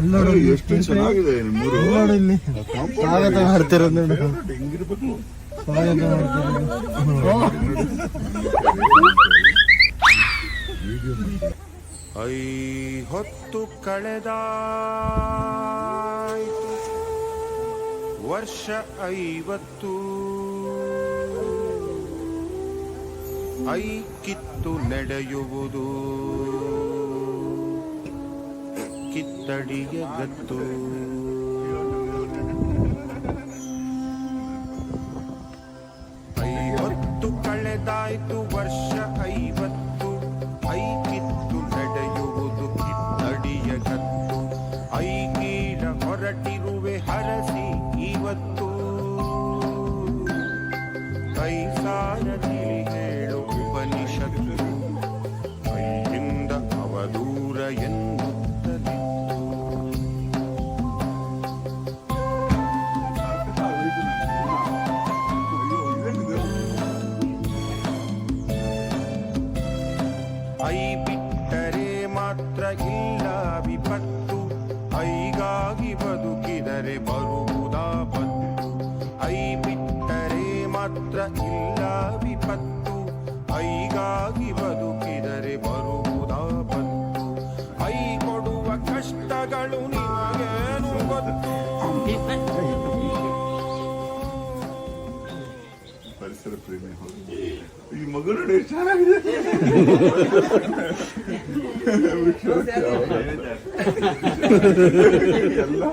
ನೋಡು ಎಷ್ಟು ಚೆನ್ನಾಗಿದೆ ಮೂರು. ಇಲ್ಲಿ. ಸ್ವಾಗತ ಮಾಡ್ತಿರೋದು ನೋಡು. ಹೆಂಗಿರ್ಬೇಕು? ಸ್ವಾಗತ ಮಾಡ್ತಿರೋದು. ಐ ಹೊತ್ತು ಕಳೆದ ವರ್ಷ ಐವತ್ತು. ಐ ಕಿತ್ತು ನಡೆಯುವುದು. ಕಿತ್ತಡಿಯ ಗತ್ತು ಐ ಹೊತ್ತು ಕಳೆದಾಯ್ತು ವರ್ಷ ಐವತ್ತು ಐ ಇಲ್ಲ ವಿಪತ್ತು. ಐಗಾಗಿ ಬದುಕಿದರೆ ಬಂದು ಐ ಬಿಟ್ಟರೆ ಮಾತ್ರ ಇಲ್ಲ ವಿಪತ್ತು. ಐಗಾಗಿ ಬದುಕಿದರೆ ಬರುವುದಾಪತ್ತು ಐ ಕೊಡುವ ಕಷ್ಟಗಳು ನಿಮಗೇನು ಗೊತ್ತು? ಪರಿಸರ ಪ್ರೇಮಿ ಈ ಮಗು ನೋಡಿ ಚೆನ್ನಾಗಿದೆ. ಎಲ್ಲ.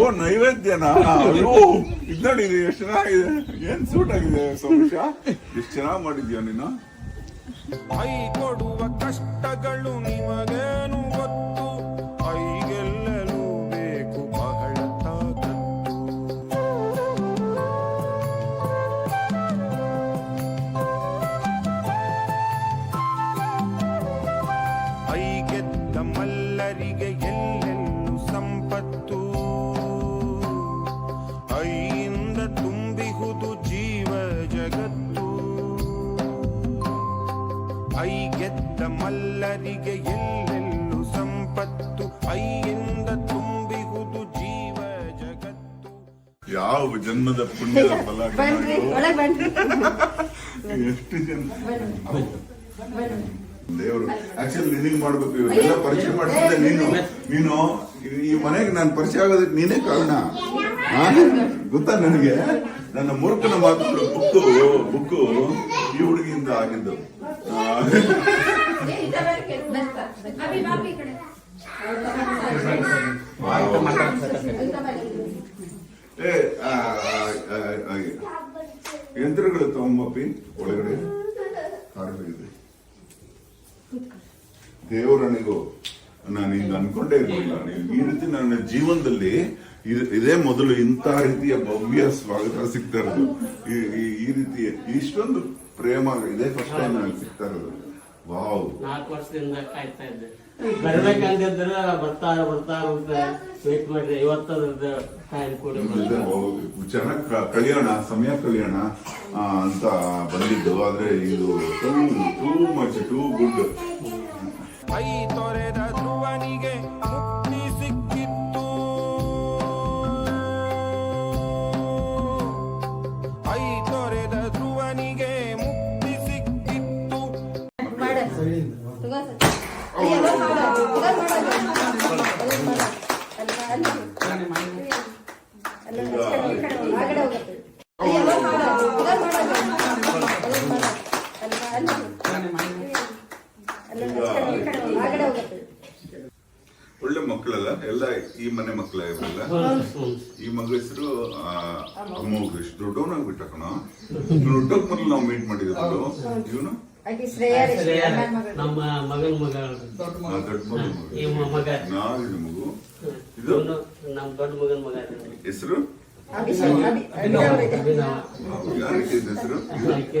ಓ ನೈವೇದ್ಯನಾ? ಅಯ್ಯೋ ಇದ್ ನೋಡಿ ಇದು ಎಷ್ಟು ಚೆನ್ನಾಗಿದೆ. ಏನ್ ಸೂಟ್ ಆಗಿದೆ ಸೋಮಶ ಎಷ್ಟು ಚೆನ್ನಾಗಿ ಮಾಡಿದ್ಯಾ ನೀನು? ಐ ಕೊಡುವ ಕಷ್ಟಗಳು ನಿಮಗೇನು ಗೊತ್ತು? ಮಲ್ಲರಿಗೆ ಎಲ್ಲೆಲ್ಲೂ ಸಂಪತ್ತು ಐಯಿಂದ ತುಂಬಿಹುದು ಜೀವ ಜಗತ್ತು. ಯಾವ ಜನ್ಮದ ಪುಣ್ಯದ ಫಲ ಬನ್ರಿ ಒಳಗ್ ಬನ್ರಿ. ಎಷ್ಟು ಜನ? ದೇವರು ಆಕ್ಚುಲಿ ನಿನಗೆ ಮಾಡ್ಬೇಕು ಇವರೆಲ್ಲ ಪರಿಚಯ ಮಾಡ್ತಿದ್ದೆ ನೀನು. ನೀನು ಈ ಮನೆಗೆ ನಾನು ಪರಿಚಯ ಆಗೋದಕ್ಕೆ ನೀನೇ ಕಾರಣ? ಗೊತ್ತಾ ನನಗೆ? ನನ್ನ ಮೂರ್ಖನ ಮಾತು ಬುಕ್ಕು ಬುಕ್ಕು ಈ ಹುಡುಗಿಯಿಂದ ಆಗಿದ್ದು ದೇವರನಿಗೂ, ನಾನು ಹಿಂಗೆ ಅನ್ಕೊಂಡೇ ಇರಲಿಲ್ಲ. ಈ ರೀತಿ ನನ್ನ ಜೀವನದಲ್ಲಿ ಇದ್- ಮೊದಲು ಇಂಥ ರೀತಿಯ ಭವ್ಯ ಸ್ವಾಗತ ಸಿಗ್ತಾ ಇರೋದು. ಈ- ರೀತಿಯ ಇಷ್ಟೊಂದು ಪ್ರೇಮ, ಇದೇ ಫಸ್ಟ್ ಟೈಮ್ ನನಗೆ ಸಿಗ್ತಾ ಇರೋದು. ನಾಲ್ಕು ವರ್ಷದಿಂದ ಕಾಯ್ತಾ ಇದ್ದೆ. ಬರ್ಬೇಕಂದಿದ್ರೆ ಬರ್ತಾರ ಬರ್ತಾರ ಅಂತ ವೇಟ್ ಮಾಡ್ರಿ. ಇವತ್ತದ ಟೈಮ್ ಕೊಡಿ ಚೆನ್ನಾಗಿ ಕಳಿಯೋಣ ಸಮಯ ಕಳಿಯೋಣ ಅಂತ ಬಂದಿದ್ದು. ಆದ್ರೆ ಇದು too too much too good I ತೊರೆದ ಧ್ರುವನಿಗೆ ಹೆಸರು ಅಮ್ಮ ಎಷ್ಟು ದೊಡ್ಡವನಾಗ್ಬಿಟ್ಟ ಕಣ. ದೊಡ್ಡಕ್ ಮೊದಲು ನಾವು ಮೀಟ್ ಮಾಡಿದ್ರು ಇವನು? ನಮ್ಮ ಮಗನ ಮಗ ದೊಡ್ಡ ಮಗ. ಈ ಮಗ. ಮಗು. ಇದು? ನಮ್ಮ ದೊಡ್ಡ ಮಗನ ಮಗ ಹೆಸರು? ಅಭಿಷೇಕ್, ಅಭಿ- ಅಭಿನವ್ ತಂಗಿ ಅಭಿನವ ಯಾರಿಗೆ ಹೆಸರು? ಆಕೆ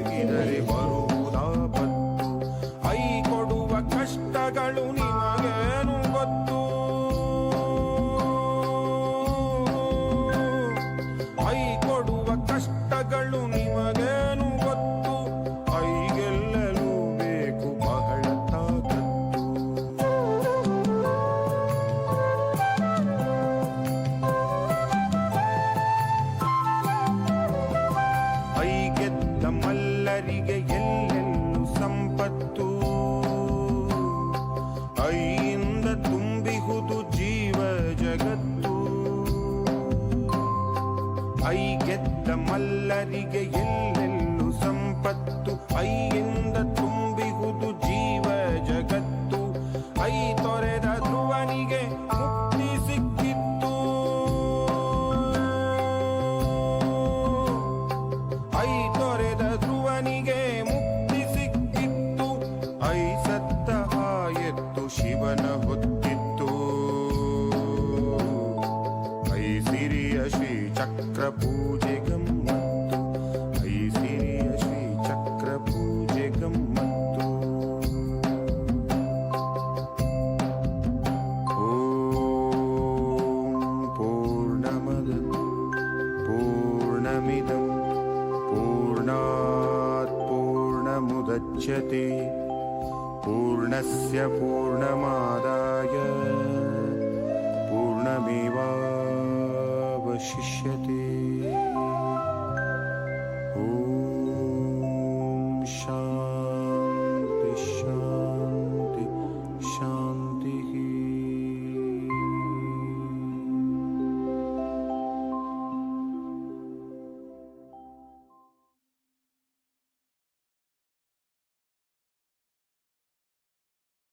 ಅವರಿಗೆ ಎಲ್ಲೆಲ್ಲೂ ಸಂಪತ್ತು? ಐಯಿಂದ ತುಂಬಿಹುದು ಜೀವ ಜಗತ್ತು. ಐ ಗೆದ್ದ ಮಲ್ಲರಿಗೆ ಎಲ್ಲ ஐசிரிய ஸ்ரீ சக்கர பூஜெகம் மத்து. ஐசிரிய ஸ்ரீ சக்கர பூஜெகம் மத்து. ஓம் பூர்ணமது பூர்ணமிதம். பூர்ணாத் பூர்ணமுதச்சதே. पूर्णस्य पूर्णमाद शिष्यते